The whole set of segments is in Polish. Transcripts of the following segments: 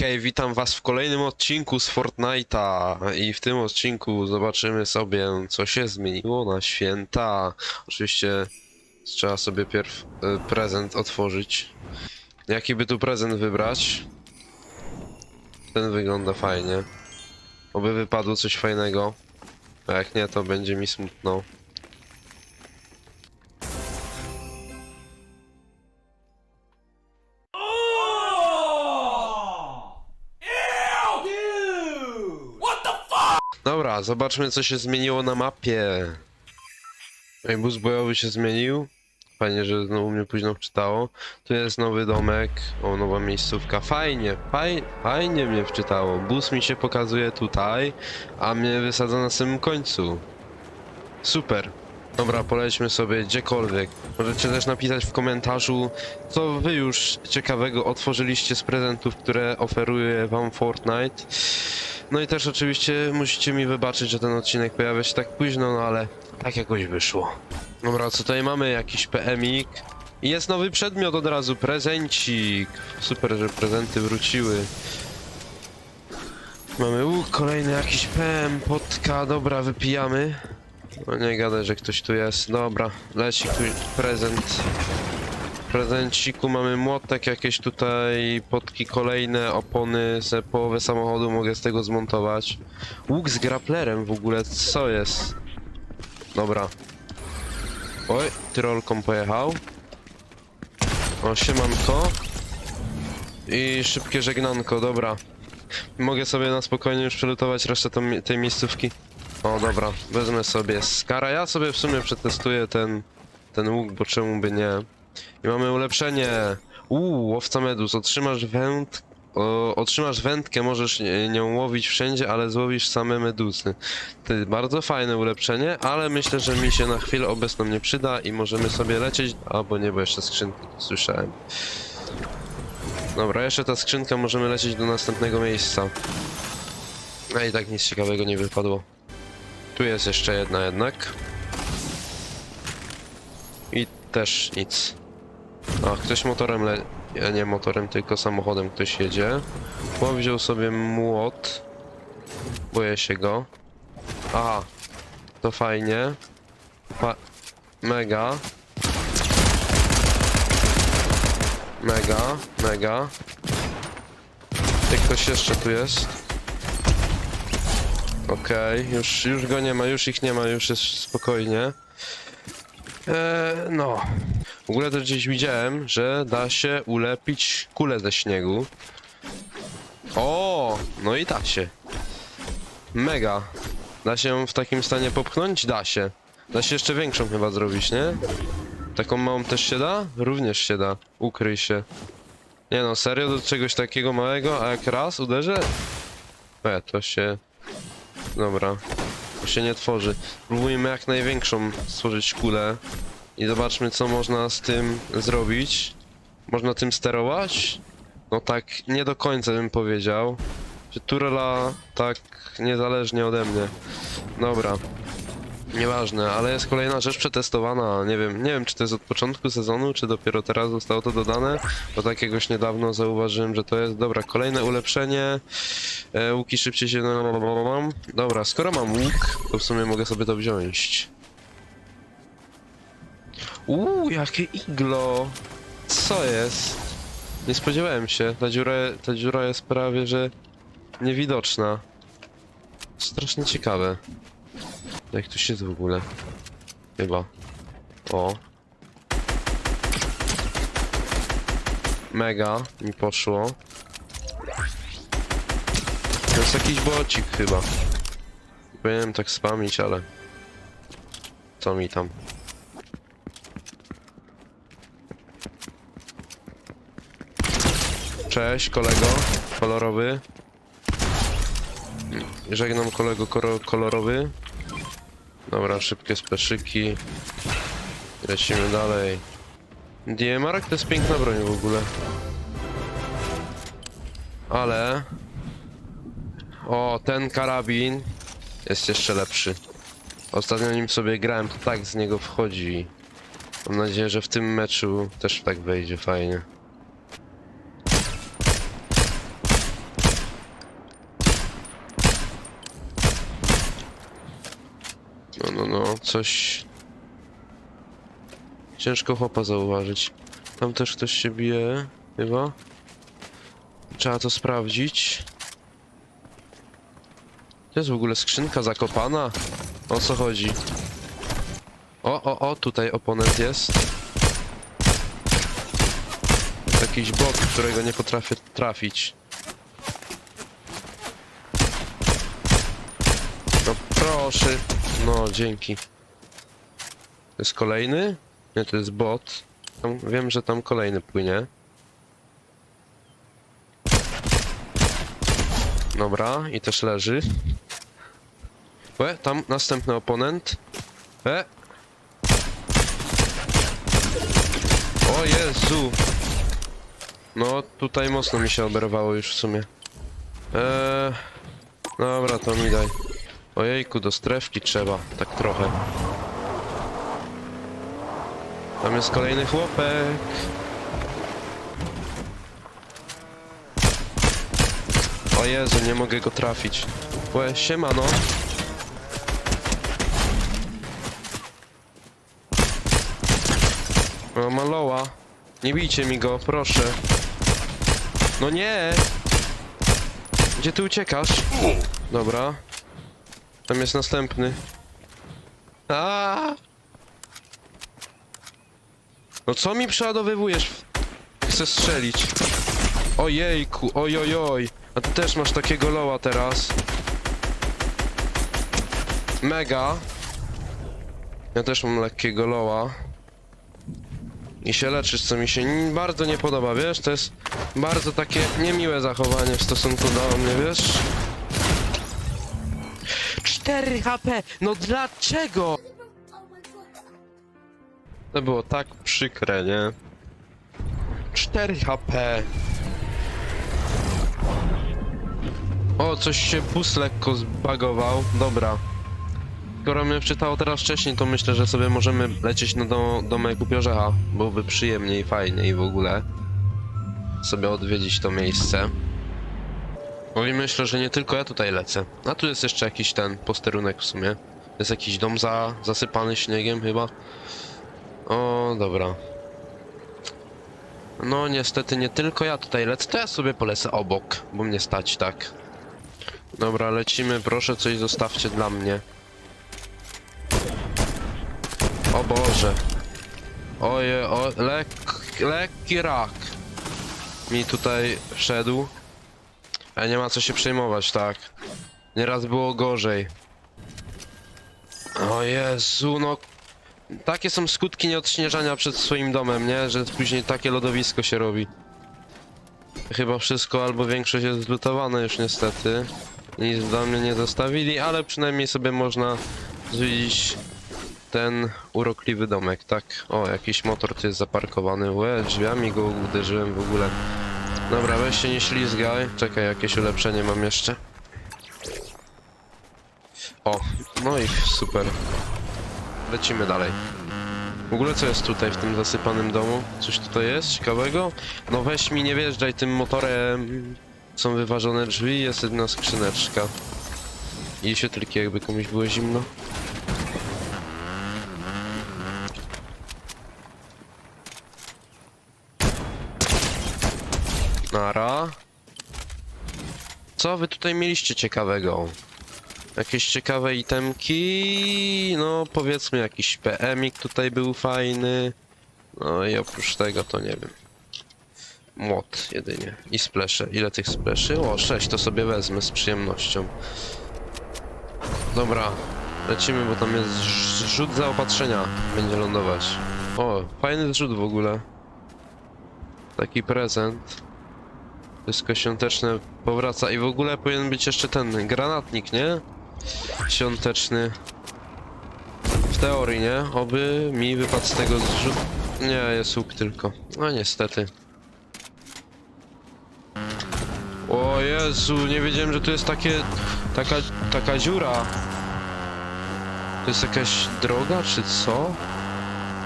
Okej, witam was w kolejnym odcinku z Fortnite'a i w tym odcinku zobaczymy sobie co się zmieniło na święta. Oczywiście trzeba sobie pierw e, prezent otworzyć. Jaki by tu prezent wybrać? Ten wygląda fajnie. Oby wypadło coś fajnego. A jak nie, to będzie mi smutno. Dobra, zobaczmy co się zmieniło na mapie. Ej, bus bojowy się zmienił. Fajnie, że znowu mnie późno wczytało. Tu jest nowy domek, o nowa miejscówka. Fajnie, faj, fajnie mnie wczytało. Bus mi się pokazuje tutaj, a mnie wysadza na samym końcu. Super. Dobra, polećmy sobie gdziekolwiek. Możecie też napisać w komentarzu, co wy już ciekawego otworzyliście z prezentów, które oferuje wam Fortnite. No i też oczywiście musicie mi wybaczyć, że ten odcinek pojawia się tak późno, no ale tak jakoś wyszło. Dobra, co tutaj mamy? Jakiś PMik. I jest nowy przedmiot od razu, prezencik. Super, że prezenty wróciły. Mamy, u, kolejny jakiś PM, potka, dobra, wypijamy. No nie gadaj, że ktoś tu jest. Dobra, leci tu prezent. Prezenciku mamy młotek, jakieś tutaj potki kolejne, opony, ze połowę samochodu mogę z tego zmontować. Łuk z graplerem w ogóle, co jest? Dobra. Oj, tyrolką pojechał. O, siemanko. I szybkie żegnanko, dobra. Mogę sobie na spokojnie już przelutować resztę tą, tej miejscówki. O, dobra, wezmę sobie skara. Ja sobie w sumie przetestuję ten, ten łuk, bo czemu by nie. I mamy ulepszenie. Uuu, łowca medus. Otrzymasz węd... O, otrzymasz wędkę, możesz nią łowić wszędzie, ale złowisz same medusy. To jest bardzo fajne ulepszenie, ale myślę, że mi się na chwilę obecną nie przyda i możemy sobie lecieć... Albo nie, bo jeszcze skrzynki słyszałem. Dobra, jeszcze ta skrzynka, możemy lecieć do następnego miejsca. A i tak nic ciekawego nie wypadło. Tu jest jeszcze jedna jednak. I też nic. A, ktoś motorem le... Nie motorem, tylko samochodem ktoś jedzie. Chłop wziął sobie młot. Boję się go. Aha. To fajnie. Fa... Mega. Mega, mega. Jak ktoś jeszcze tu jest? Okej, już, już go nie ma, już ich nie ma, już jest spokojnie. Eee, no. W ogóle też gdzieś widziałem, że da się ulepić kulę ze śniegu. O, no i da się. Mega. Da się w takim stanie popchnąć? Da się. Da się jeszcze większą chyba zrobić, nie? Taką małą też się da? Również się da. Ukryj się. Nie no, serio do czegoś takiego małego, a jak raz uderzę? E, to się... Dobra. To się nie tworzy. Próbujmy jak największą stworzyć kulę. I zobaczmy co można z tym zrobić. Można tym sterować? No tak, nie do końca bym powiedział. Że Turela tak niezależnie ode mnie. Dobra. Nieważne, ale jest kolejna rzecz przetestowana. Nie wiem, nie wiem czy to jest od początku sezonu, czy dopiero teraz zostało to dodane. Bo takiegoś niedawno zauważyłem, że to jest. Dobra, kolejne ulepszenie. E, łuki szybciej się. Dobra, skoro mam łuk, to w sumie mogę sobie to wziąć. Uuu, jakie iglo! Co jest? Nie spodziewałem się. Ta dziura, ta dziura jest prawie, że niewidoczna. Strasznie ciekawe. Jak tu się w ogóle? Chyba. O. Mega mi poszło. To jest jakiś bocik chyba. Powinienem tak spamić, ale... Co mi tam? Cześć kolego, kolorowy. Żegnam kolego kolorowy. Dobra, szybkie speszyki. Lecimy dalej. DMR to jest piękna broń w ogóle. Ale... O, ten karabin jest jeszcze lepszy. Ostatnio nim sobie grałem, to tak z niego wchodzi. Mam nadzieję, że w tym meczu też tak wejdzie fajnie. Coś... Ciężko chłopa zauważyć. Tam też ktoś się bije, chyba. Trzeba to sprawdzić. To jest w ogóle skrzynka zakopana? O co chodzi? O, o, o, tutaj oponent jest. Jakiś bot, którego nie potrafię trafić. No proszę. No, dzięki. To jest kolejny? Nie, to jest bot. Tam, wiem, że tam kolejny płynie. Dobra, i też leży. E, tam następny oponent. E. O Jezu. No, tutaj mocno mi się oberwało już w sumie. Eee, dobra, to mi daj. Ojejku, do strefki trzeba, tak trochę. Tam jest kolejny chłopek. O Jezu, nie mogę go trafić. Łe, siemano. O, maloła. Nie bijcie mi go, proszę. No nie! Gdzie ty uciekasz? Dobra. Tam jest następny. A! No co mi przeładowywujesz? Chcę strzelić. Ojejku, ojojoj. A ty też masz takiego loła teraz. Mega. Ja też mam lekkiego loła. I się leczysz, co mi się bardzo nie podoba, wiesz? To jest bardzo takie niemiłe zachowanie w stosunku do mnie, wiesz? 4 HP! No dlaczego? To było tak przykre, nie? 4 HP! O, coś się bus lekko zbagował. Dobra. Skoro mnie wczytało teraz wcześniej, to myślę, że sobie możemy lecieć na do, domek upiorzecha. Byłoby przyjemniej, fajniej w ogóle. Sobie odwiedzić to miejsce. No i myślę, że nie tylko ja tutaj lecę. A tu jest jeszcze jakiś ten posterunek w sumie. Jest jakiś dom za, zasypany śniegiem chyba. O, dobra. No niestety nie tylko ja tutaj lecę, to ja sobie polecę obok, bo mnie stać tak. Dobra, lecimy, proszę coś zostawcie dla mnie. O Boże. Oje, o, lek, lekki rak. Mi tutaj wszedł. Ale nie ma co się przejmować, tak. Nieraz było gorzej. O Jezu, no. Takie są skutki nieodśnieżania przed swoim domem, nie? Że później takie lodowisko się robi. Chyba wszystko albo większość jest zlutowane już niestety. Nic dla mnie nie zostawili, ale przynajmniej sobie można zwiedzić ten urokliwy domek, tak? O, jakiś motor tu jest zaparkowany. Łe, drzwiami go uderzyłem w ogóle. Dobra, weź się nie ślizgaj. Czekaj, jakieś ulepszenie mam jeszcze. O, no i super. Lecimy dalej. W ogóle co jest tutaj w tym zasypanym domu? Coś tutaj jest ciekawego? No weź mi nie wjeżdżaj tym motorem. Są wyważone drzwi, jest jedna skrzyneczka. I świetliki jakby komuś było zimno. Nara. Co wy tutaj mieliście ciekawego? Jakieś ciekawe itemki? No powiedzmy jakiś PMik tutaj był fajny. No i oprócz tego to nie wiem. Młot jedynie. I splesze. Ile tych spleszy? O, 6 to sobie wezmę z przyjemnością. Dobra, lecimy, bo tam jest ż- rzut zaopatrzenia. Będzie lądować. O, fajny zrzut w ogóle. Taki prezent. Wszystko świąteczne powraca i w ogóle powinien być jeszcze ten granatnik, nie? Świąteczny. W teorii, nie? Oby mi wypadł z tego zrzut... Nie, jest łuk tylko. No niestety. O Jezu, nie wiedziałem, że tu jest takie... Taka, taka dziura. To jest jakaś droga, czy co?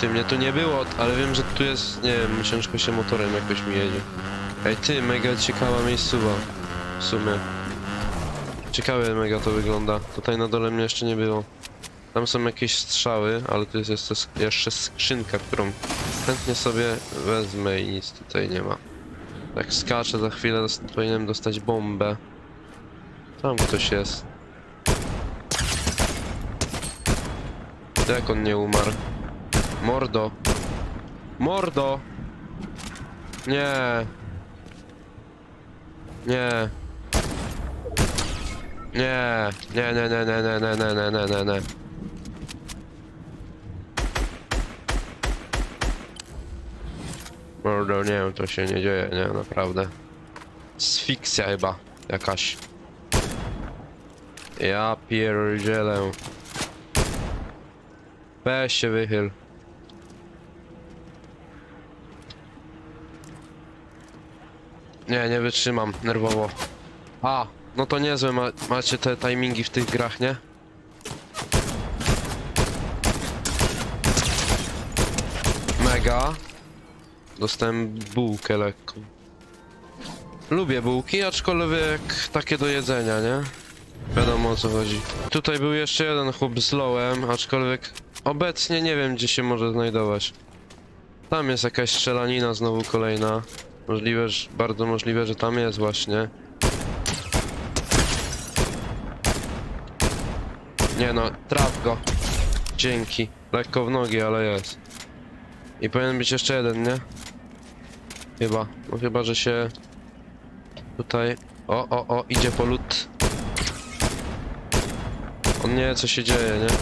Ty, mnie tu nie było, ale wiem, że tu jest... Nie wiem, ciężko się motorem jakoś mi jedzie. Ej ty, mega ciekawa miejscowa. W sumie. Ciekawe mega to wygląda. Tutaj na dole mnie jeszcze nie było. Tam są jakieś strzały, ale tu jest jeszcze, jeszcze skrzynka, którą chętnie sobie wezmę i nic tutaj nie ma. Jak skaczę za chwilę, dost powinienem dostać bombę. Tam ktoś jest. Jak on nie umarł? Mordo! Mordo! Nie! Nie! Nie! Nie, nie, nie, nie, nie, nie, nie, nie, nie, nie, nie. Mordo, nie, to się nie dzieje, nie, naprawdę. Sfikcja chyba, jakaś. Ja pierdzielę. Weź się wychyl. Nie, nie wytrzymam, nerwowo. A, no to niezłe ma macie te timingi w tych grach, nie? Mega. Dostałem bułkę lekką. Lubię bułki, aczkolwiek takie do jedzenia, nie? Wiadomo o co chodzi. Tutaj był jeszcze jeden chłop z lołem, aczkolwiek obecnie nie wiem gdzie się może znajdować. Tam jest jakaś strzelanina znowu kolejna. Możliwe, że, bardzo możliwe, że tam jest właśnie. Nie no, traf go. Dzięki. Lekko w nogi, ale jest. I powinien być jeszcze jeden, nie? Chyba. No chyba, że się... Tutaj... O, o, o, idzie po lód. On nie wie, co się dzieje, nie?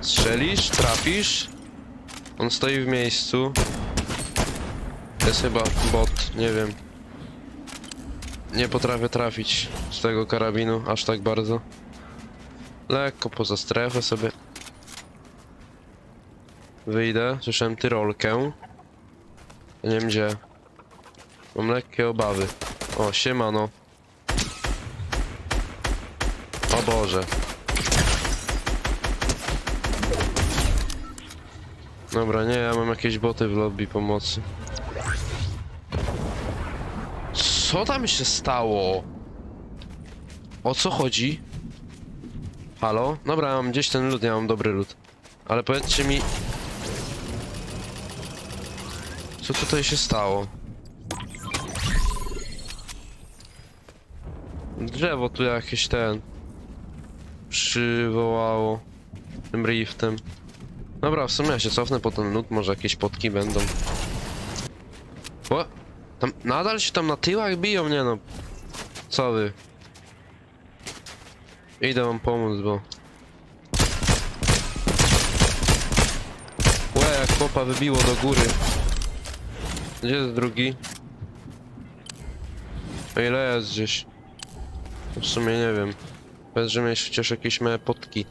Strzelisz? Trafisz? On stoi w miejscu. Jest chyba bot, nie wiem. Nie potrafię trafić z tego karabinu aż tak bardzo. Lekko poza strefę sobie. Wyjdę, słyszałem tyrolkę. Nie wiem gdzie. Mam lekkie obawy. O, siemano. O Boże. Dobra, nie, ja mam jakieś boty w lobby pomocy. Co tam się stało? O co chodzi? Halo? Dobra, mam gdzieś ten lód, ja mam dobry lód. Ale powiedzcie mi... Co tutaj się stało? Drzewo tu jakieś ten... Przywołało... Tym riftem. Dobra, w sumie ja się cofnę po ten lód, może jakieś potki będą. O! Tam, nadal się tam na tyłach biją, nie no. Co wy? Idę wam pomóc, bo... Łe, jak chłopa wybiło do góry. Gdzie jest drugi? A ile jest gdzieś? W sumie nie wiem. Powiedz, że miałeś chociaż jakieś małe potki.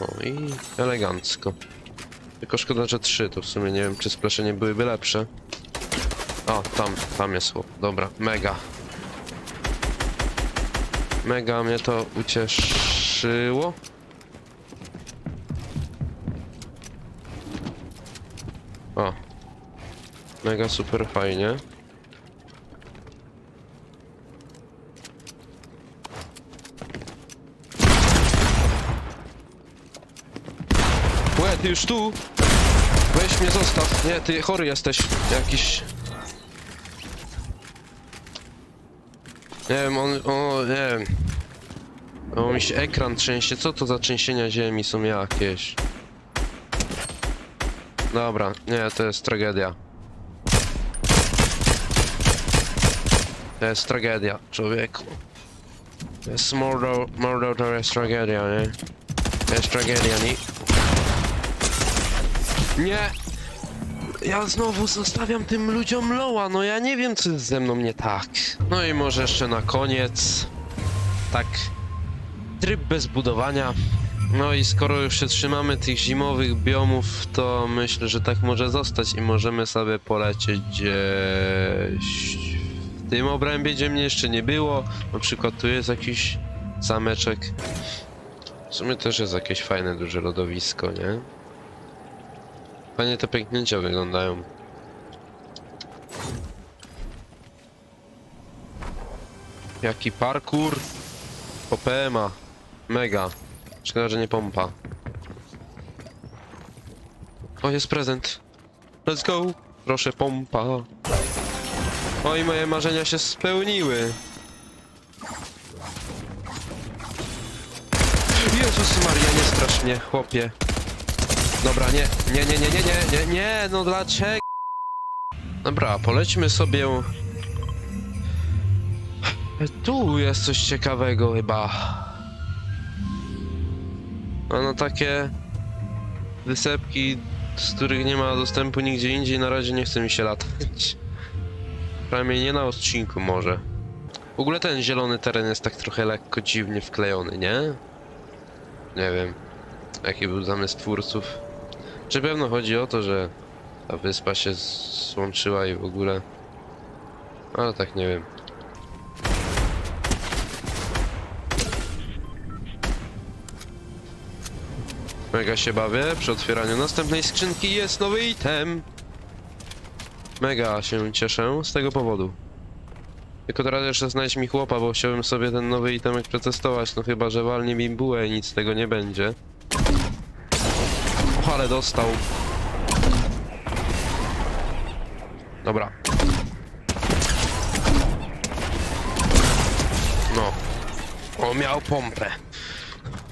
O i elegancko. Tylko szkoda, że trzy, to w sumie nie wiem, czy spleszenie byłyby lepsze. O, tam, tam jest chłop. Dobra, mega. Mega mnie to ucieszyło. O. Mega super fajnie. Ty już tu? Weź mnie zostaw. Nie, ty chory jesteś. Jakiś... Nie wiem, on, o, nie wiem. O, mi się ekran trzęsie. Co to za trzęsienia ziemi są jakieś? Dobra, nie, to jest tragedia. To jest tragedia, człowieku. To jest mordo, mordo to jest tragedia, nie? To jest tragedia, nie? Nie! Ja znowu zostawiam tym ludziom loła, no ja nie wiem co jest ze mną nie tak. No i może jeszcze na koniec. Tak. Tryb bez budowania. No i skoro już się trzymamy tych zimowych biomów, to myślę, że tak może zostać i możemy sobie polecieć gdzieś... W tym obrębie, gdzie mnie jeszcze nie było. Na przykład tu jest jakiś zameczek. W sumie też jest jakieś fajne, duże lodowisko, nie? Fajnie te pęknięcia wyglądają. Jaki parkour? PPMA. Mega. Szkoda, że nie pompa. O, jest prezent. Let's go! Proszę, pompa. Oj, moje marzenia się spełniły. Jezus Maria, nie strasz mnie, chłopie. Dobra, nie, nie, nie, nie, nie, nie, nie, nie, no dlaczego? Dobra, polećmy sobie... Tu jest coś ciekawego chyba. A no takie wysepki, z których nie ma dostępu nigdzie indziej, na razie nie chce mi się latać. Przynajmniej nie na odcinku może. W ogóle ten zielony teren jest tak trochę lekko dziwnie wklejony, nie? Nie wiem, jaki był zamysł twórców. Czy pewno chodzi o to, że ta wyspa się złączyła i w ogóle... Ale tak nie wiem. Mega się bawię. Przy otwieraniu następnej skrzynki jest nowy item. Mega się cieszę z tego powodu. Tylko teraz jeszcze znajdź mi chłopa, bo chciałbym sobie ten nowy itemek przetestować. No chyba, że walnie mi bułę i nic z tego nie będzie. Och, ale dostał. Dobra. No. O, miał pompę.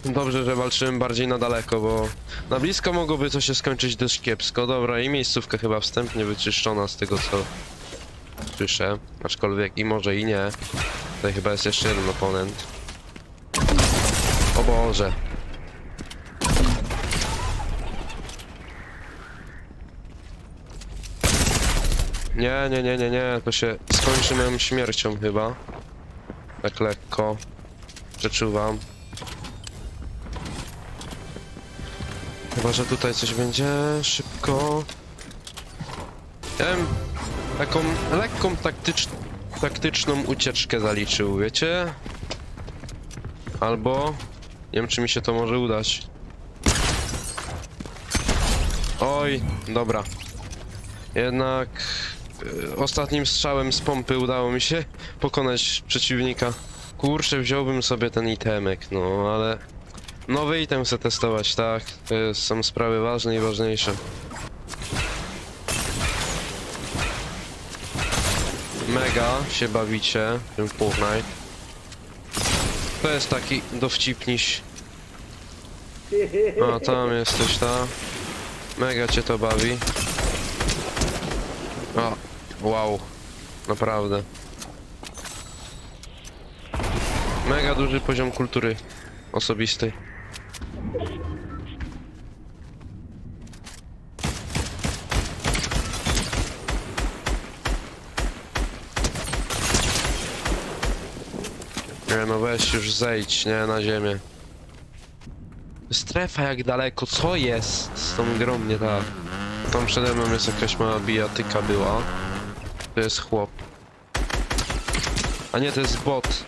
Dobrze, że walczyłem bardziej na daleko, bo na blisko mogłoby to się skończyć dość kiepsko. Dobra, i miejscówka chyba wstępnie wyczyszczona z tego co słyszę. Aczkolwiek i może i nie. Tutaj chyba jest jeszcze jeden oponent. O Boże. Nie, nie, nie, nie, nie, to się skończy moją śmiercią chyba. Tak lekko. Przeczuwam. Chyba, że tutaj coś będzie szybko. Ja bym taką lekką taktycz... taktyczną ucieczkę zaliczył, wiecie? Albo... Nie wiem, czy mi się to może udać. Oj, dobra. Jednak... y, Ostatnim strzałem z pompy udało mi się pokonać przeciwnika. Kurczę, wziąłbym sobie ten itemek, no ale... Nowy item chcę testować, tak. To są sprawy ważne i ważniejsze. Mega się bawicie w tym Fortnite. To jest taki dowcipniś. A, tam jesteś, ta. Mega cię to bawi. O, wow. Naprawdę. Mega duży poziom kultury osobistej. Nie no weź już zejdź, nie, na ziemię. Strefa jak daleko, co jest z tą grą, tak? Tam przede mną jest jakaś mała bijatyka była. To jest chłop. A nie, to jest bot.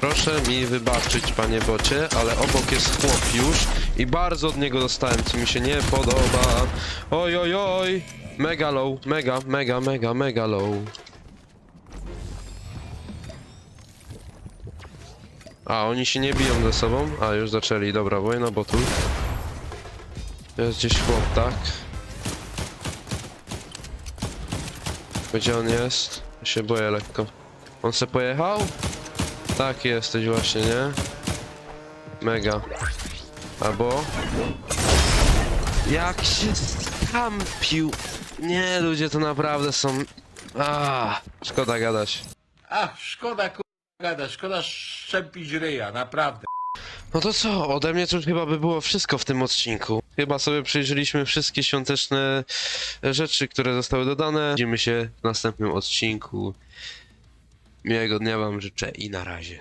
Proszę mi wybaczyć, panie bocie, ale obok jest chłop już i bardzo od niego dostałem, co mi się nie podoba. Oj, oj, oj! Mega low, mega, mega, mega, mega low. A, oni się nie biją ze sobą? A, już zaczęli, dobra, wojna botów. Jest gdzieś chłop, tak? Gdzie on jest? Ja się boję lekko. On se pojechał? Tak jesteś właśnie, nie? Mega. Albo... Jak się skampił! Nie, ludzie to naprawdę są... A, szkoda gadać. A, szkoda ku... gada, szkoda szczępić ryja, naprawdę. No to co, ode mnie to już chyba by było wszystko w tym odcinku. Chyba sobie przyjrzeliśmy wszystkie świąteczne rzeczy, które zostały dodane. Widzimy się w następnym odcinku. Miłego dnia wam życzę i na razie.